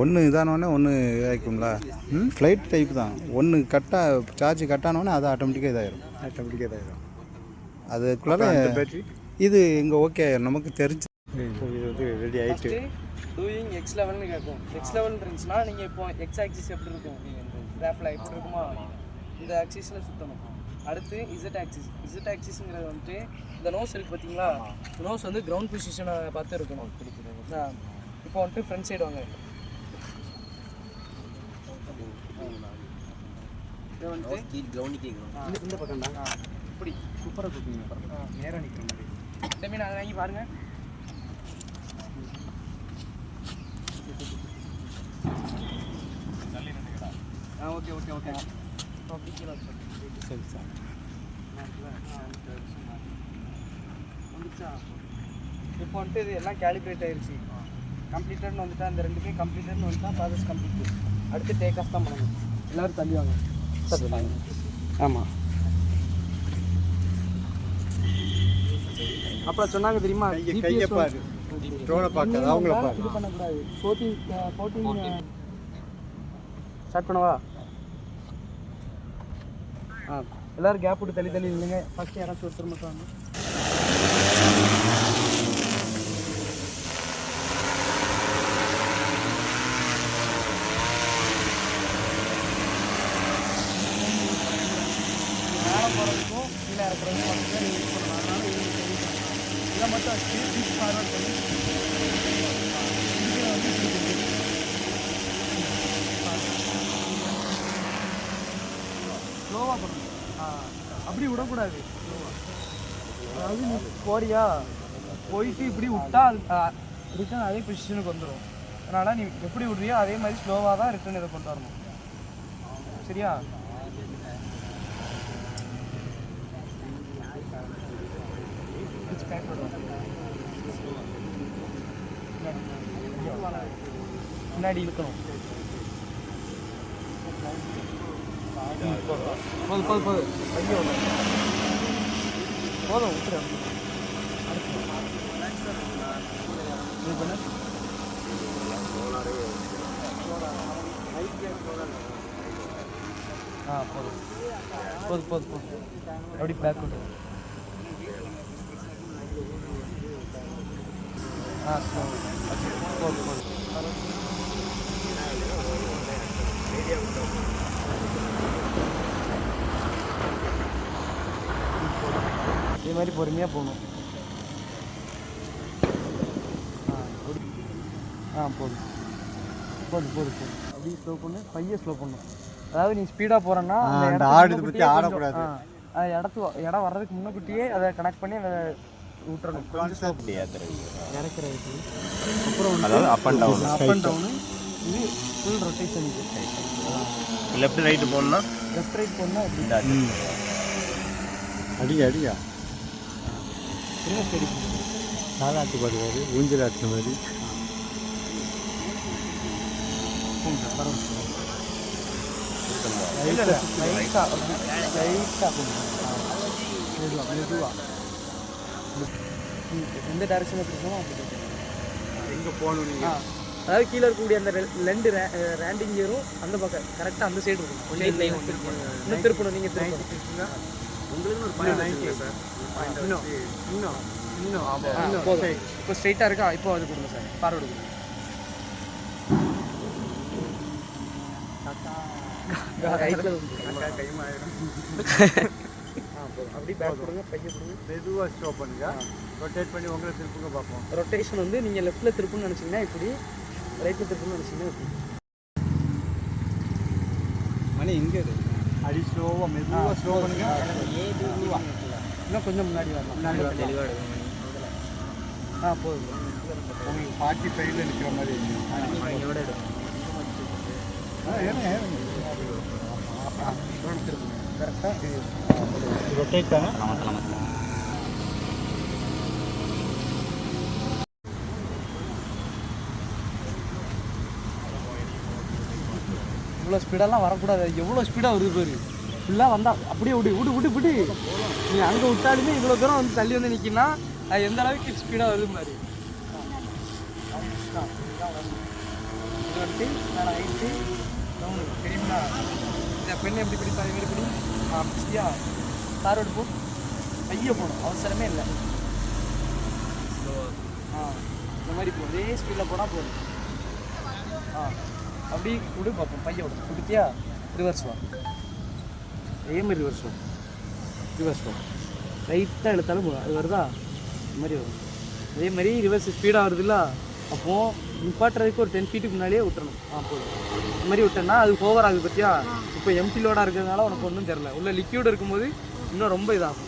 ஒன்று இதானோடனே ஒன்று இதாகிக்கும்ல? Flight type தான். ஒன்று கட்டா சார்ஜ் கட்டானோடனே அது ஆட்டோமேட்டிக்காக இதாயிரும். ஆட்டோமேட்டிக்காக இதாயிரும். அதுக்குள்ளார இது இங்கே ஓகே நமக்கு தெரிஞ்சு இது வந்து ரெடி ஆயிட்டு. டூயிங் எக்ஸ் லெவல்னு கேட்கும் எக்ஸ் லெவல் இருந்துச்சுன்னா நீங்கள் இப்போ எக்ஸ் ஆக்சிஸ் எப்படி இருக்கும்? நீங்கள் கிராஃபில் எப்படி இருக்குமா இந்த ஆக்சிஸில் சுற்றணும் அடுத்து இசட் ஆக்சிஸ் இசட் ஆக்சிஸ்ங்கிறது வந்துட்டு இந்த நோஸ் இருக்குது பார்த்தீங்களா நோஸ் வந்து கிரவுண்ட் பொசிஷனை பார்த்து இருக்கணும். இப்போ வந்துட்டு ஃப்ரண்ட் சைடு வாங்க. இது வந்துட்டு இந்த- இந்த பக்கம் தான். இப்படி சூப்பராக கொடுப்பீங்க நேராக நிற்கிற மாதிரி. செமி நாங்கள் வாங்கி பாருங்க. ஆ ஓகே ஓகே ஓகே. கீழே வச்சு. சரி சார். வந்துச்சா? இப்போ வந்துட்டு இது எல்லாம் கேலிப்ரேட் ஆயிருச்சு. கம்ப்ளீட்டட்னு வந்துட்டா அந்த ரெண்டுமே கம்ப்ளீட்டட்னு வந்துட்டா ப்ராசஸ் கம்ப்ளீட் அடுத்து டேக் ஆஃப் தான் பண்ணணும். எல்லோரும் தள்ளி வாங்க. ஆமாம் அப்புறம் சொன்னாங்க தெரியுமா கையை பாரு. ட்ரோனை பார்க்காத அவங்கள இது பாரு பண்ணக்கூடாது ஃபோர்டீன் ஃபோர்டீன் ஸ்டார்ட் பண்ணவா? ஆ எல்லாரும் கேப் விட்டு தள்ளி தள்ளி இல்லைங்க ஃபஸ்ட்டு யாராச்சும் ஒருத்தர் மட்டும் மேலே போகிறதுக்கும் கீழே இறக்குறதுக்கும் மட்டும் நீங்கள் யூஸ் பண்ணலாம். அதனால இது யூஸ் பண்ணலாம். இதை மட்டும் வச்சு பீச் ஃபார்வர்ட் பண்ணி ஸ்லோவாக பண்ணணும். அப்படி விடக்கூடாது. அதாவது நீ போறியா? போயிட்டு இப்படி விட்டா ரிட்டர்ன் அதே பொசிஷனுக்கு வந்துடும் அதனால் நீ எப்படி விடுறியோ அதே மாதிரி ஸ்லோவாக தான் ரிட்டர்ன் இதை கொண்டு வரணும். சரியா? முன்னாடி இழுக்கணும். போதும் போதும் போதும். ஐயோ போதும் விட்டுரு ஆ போதும். போதும் போதும் போதும். அப்படி பேக் விட்டு போதும் இதே மாதிரி பொறுமையாக போகணும். ஆ போதும் போதும் போதும் போதும் அப்படியே ஸ்லோ பண்ணு. பைய ஸ்லோ பண்ணும் அதாவது நீ ஸ்பீடாக போகிறேன்னா அந்த பத்தி ஆடக்கூடாது. இடத்து இடம் வர்றதுக்கு முன்னக்கூட்டியே அதை கனெக்ட் பண்ணி அதை அப்புறம் அதாவது up and down up and down இது ஃபுல் ரொட்டேஷனுக்கு லெஃப்ட் ரைட்டு போகணும்னா லெஃப்ட் ரைட் போனால் அப்படி அடியா அடியா திரும்ப ஸ்டடி தாலாட்டு பாடுவார் ஊஞ்சல் ஆட்டின மாதிரி. எந்த டைரக்ஷனில் இருக்கணும் அப்படி எங்கே போகணும் நீங்கள் அதாவது கீழே இருக்கக்கூடிய அந்த ரெண்டு ரேண்டிங் கியரும் அந்த பக்கம் கரெக்டாக அந்த சைடு இருக்கும். இன்னும் திருப்பணும் நீங்கள் திருப்பணும். இன்னும் இன்னும் இன்னும் ஆமாம் போதும். இப்போ ஸ்ட்ரைட்டாக இருக்கா? இப்போ அது கொடுங்க சார். ஃபார்வர்டு கொடுங்க. ஆ போதும் அப்படி பேக் கொடுங்க பைய கொடுங்க மெதுவாக ஸ்டோ பண்ணுங்க ரொட்டேட் பண்ணி உங்களை திருப்புங்க பார்ப்போம் ரொட்டேஷன் வந்து நீங்கள் லெஃப்ட்டில் திருப்புன்னு நினச்சிங்கன்னா இப்படி ரைட்டில் திருப்புன்னு நினச்சிங்கன்னா இப்படி மணி இங்கே இருக்கு அடி ஸ்லோவாக மெதுவாக ஸ்லோ பண்ணுங்க இன்னும் கொஞ்சம் முன்னாடி வரலாம் முன்னாடி ஆ போதும் உங்களுக்கு ஃபார்ட்டி ஃபைவ்ல நிற்கிற மாதிரி ஆ, ஏறுங்க. இவ்வளோ ஸ்பீடெல்லாம் வரக்கூடாது எவ்வளோ ஸ்பீடாக வருது பாரு ஃபுல்லாக வந்தால் அப்படியே விடு விடு விடு விடு நீ அங்கே விட்டாலுமே இவ்வளோ தூரம் வந்து தள்ளி வந்து நிற்கினா அது எந்த அளவுக்கு ஸ்பீடாக வருது மாதிரி இது நான் ஹைட்டு இந்த பெண் எப்படி பிடிப்பா இது மாதிரி பிடி? ஆ பிடிச்சியா காரோடு போ. ஐயோ போகணும் அவசரமே இல்லை. ஆ. இந்த மாதிரி போ. அதே ஸ்பீடில் போனால் போதும். ஆ. அப்படி விடு பார்ப்போம் பைய விடு. கொடுத்தியா? ரிவர்ஸ் வா. அதே மாதிரி ரிவர்ஸ் வா. ரிவர்ஸ் வா. ரைட்டாக எடுத்தாலும் போதும் அது வருதா? இந்த மாதிரி வரும். அதே மாதிரி ரிவர்ஸ் ஸ்பீடாக வருதுல்ல? அப்போது நிப்பாட்டுறதுக்கு ஒரு டென் ஃபீட்டுக்கு முன்னாடியே விட்டுறணும். ஆ போதும். இந்த மாதிரி விட்டேன்னா அது ஓவர் ஆகுது பற்றியா இப்போ எம்டி லோடாக இருக்கிறதுனால உனக்கு ஒன்றும் தெரில உள்ள லிக்யூட் இருக்கும்போது இன்னும் ரொம்ப இதாகும்.